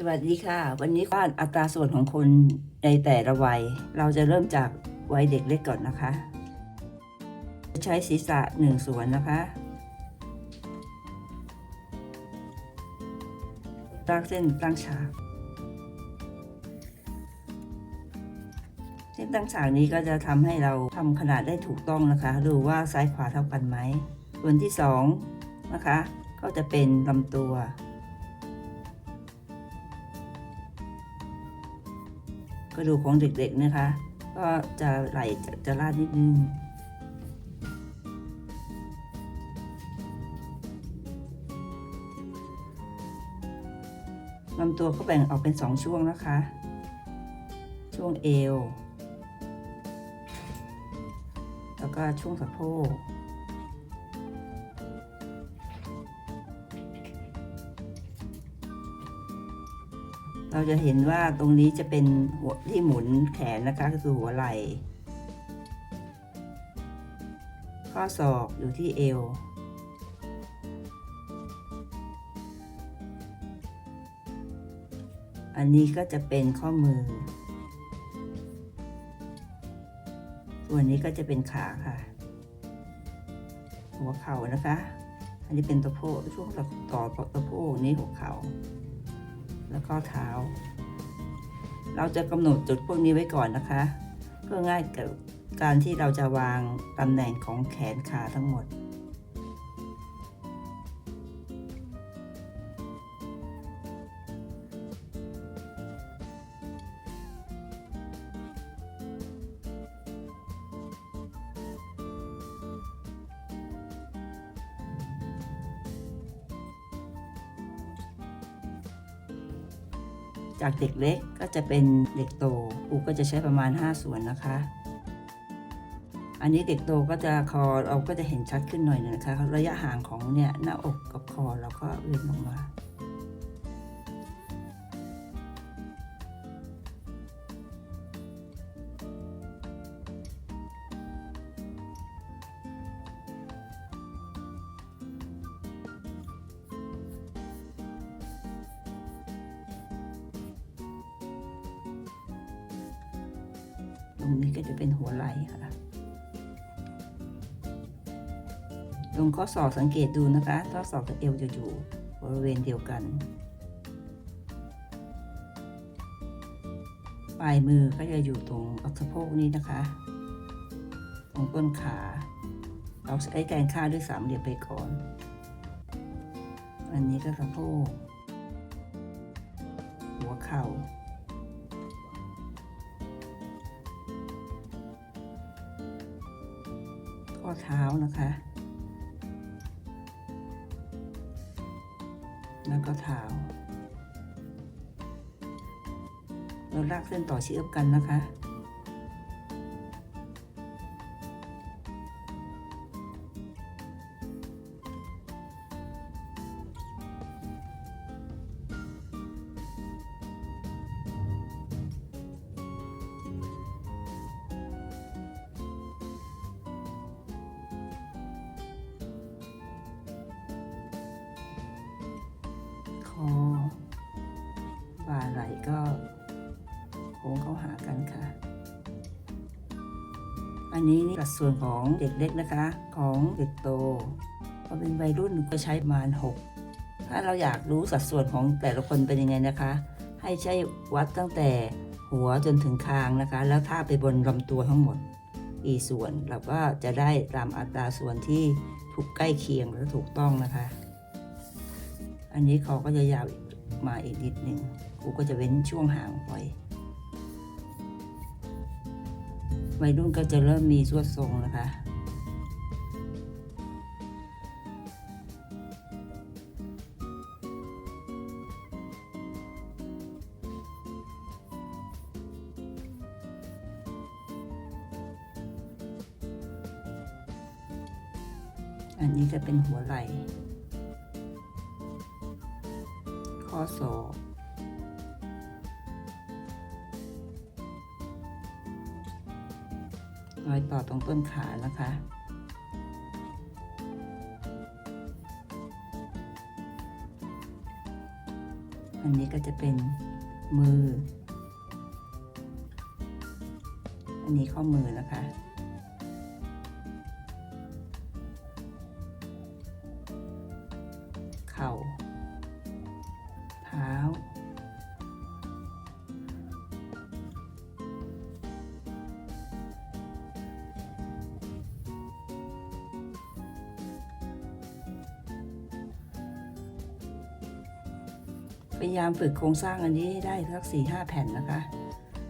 สวัสดีค่ะ วันนี้ว่าอัตราส่วนของคนในแต่ละวัย เราจะเริ่มจากวัยเด็กเล็กก่อนนะคะ ใช้ศีรษะหนึ่งส่วนนะคะลากเส้นตั้งฉาก เส้นตั้งฉากนี้ก็จะทำให้เราทำขนาดได้ถูกต้องนะคะ ดูว่าซ้ายขวาเท่ากันไหมส่วนที่สองนะคะ ก็จะเป็นลำตัว กระดูกของเด็กๆนะคะ ก็จะไหลจะจะลาดนิดนึงลำตัวก็แบ่งออกเป็นสองช่วงนะคะ ช่วงเอว แล้วก็ช่วงสะโพก เราจะเห็นว่าตรงนี้จะเป็นหัวที่หมุนแขนนะคะก็คือหัวไหล่ ข้อศอกอยู่ที่เอว อันนี้ก็จะเป็นข้อมือ ส่วนนี้ก็จะเป็นขาค่ะ หัวเข่านะคะ อันนี้เป็นตะโพกช่วงต่อต่อตะโพกนี้หัวเข่า แล้วก็เท้า เราจะกำหนดจุดพวกนี้ไว้ก่อนนะคะ เพื่อง่ายกับการที่เราจะวางตำแหน่งของแขนขาทั้งหมด จากเด็กเล็กก็จะเป็นเด็กโตอูก็จะใช้ประมาณ 5 ส่วนนะคะ อันนี้เด็กโตก็จะคอเราก็จะเห็นชัดขึ้นหน่อยนึงนะคะ ระยะห่างของเนี่ยหน้าอกกับคอเราก็เลื่อนลงมา รงนี้ก็จะเป็นหัวไหล่ค่ะตรงข้อศอกสังเกตดูนะคะข้อศอกกับเอวจะอยู่บริเวณเดียวกัน ปลายมือก็จะอยู่ตรงอักสะโพกนี้นะคะ ตรงต้นขา เราใช้แกนค่าด้วยสามเหลี่ยมไปก่อน อันนี้ก็สะโพกหัวเข่า ข้อเท้านะคะ แล้วก็เท้า เราลากเส้นต่อเชื่อมกันนะคะ ก็โค้งเข้าหากันค่ะ อันนี้นี่สัดส่วนของเด็กเล็กนะคะ ของเด็กโตพอเป็นวัยรุ่นก็ใช้ประมาณ 6 ถ้าเราอยากรู้สัดส่วนของแต่ละคนเป็นยังไงนะคะ ให้ใช้วัดตั้งแต่หัวจนถึงคางนะคะ แล้วท่าไปบนลำตัวทั้งหมดกี่ส่วนเราก็จะได้ตามอัตราส่วนที่ถูกใกล้เคียงและถูกต้องนะคะ อันนี้เขาก็จะยาวมาอีกนิดหนึ่ง กูก็จะเว้นช่วงห่างไปวัยรุ่นก็จะเริ่มมีสวดทรงนะคะอันนี้จะเป็นหัวไหล่ ข้อศอก รอยต่อตรงต้นขานะคะ อันนี้ก็จะเป็นมือ อันนี้ข้อมือนะคะ พยายามฝึกโครงสร้างอันนี้ให้ได้สักสี่ห้าแผ่นนะคะ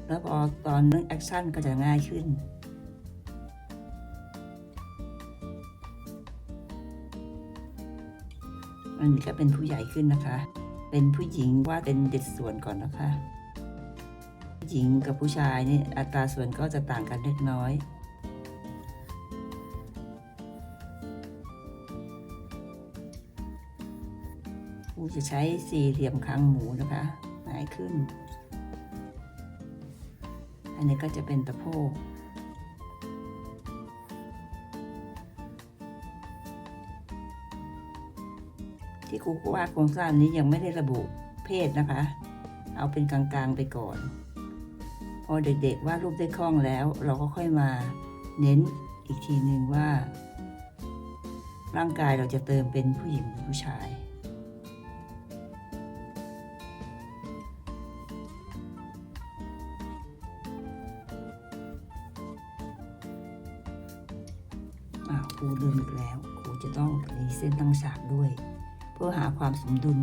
แล้วพอตอนเรื่องแอคชั่นก็จะง่ายขึ้น อันนี้ก็เป็นผู้ใหญ่ขึ้นนะคะ เป็นผู้หญิงว่าเป็นเด็ดส่วนก่อนนะคะผู้หญิงกับผู้ชายนี่อัตราส่วนก็จะต่างกันเล็กน้อย จะใช้สี่เหลี่ยมคางหมูนะคะหงายขึ้น อันนี้ก็จะเป็นตะโพกที่ครูว่าโครงสร้างนี้ยังไม่ได้ระบุเพศนะคะ เอาเป็นกลางๆไปก่อน พอเด็กๆวาดรูปได้คล่องแล้ว เราก็ค่อยมาเน้นอีกทีหนึ่งว่า ร่างกายเราจะเติมเป็นผู้หญิงหรือผู้ชาย อ้าวครูลืมอีกแล้วครูจะต้องรีเส้นตั้งฉากด้วย เพื่อหาความสมดุล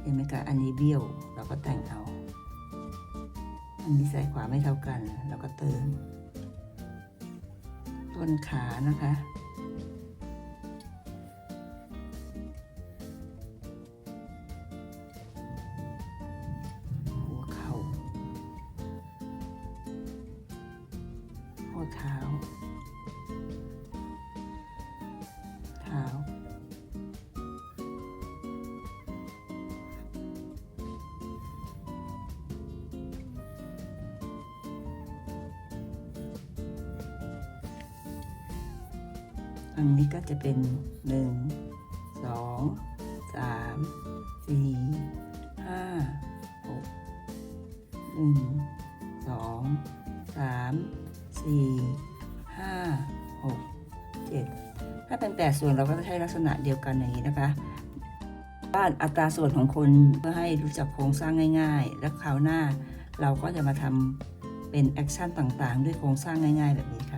เห็นไหมคะอันนี้เบี้ยวเราก็แต่งเอา อันนี้ใส่ขวาไม่เท่ากัน เราก็เติม ต้นขานะคะ อันนี้ก็จะเป็นหนึ่งสองสามสี่ห้าหกหนึ่งสองสามสี่ห้าหกเจ็ดถ้าเป็นแปดส่วนเราก็จะใช้ลักษณะเดียวกันอย่างนี้นะคะบ้านอัตราส่วนของคนเพื่อให้รู้จักโครงสร้างง่ายๆ และคราวหน้าเราก็จะมาทำเป็นแอคชั่นต่างๆ ด้วยโครงสร้างง่ายๆ แบบนี้ค่ะ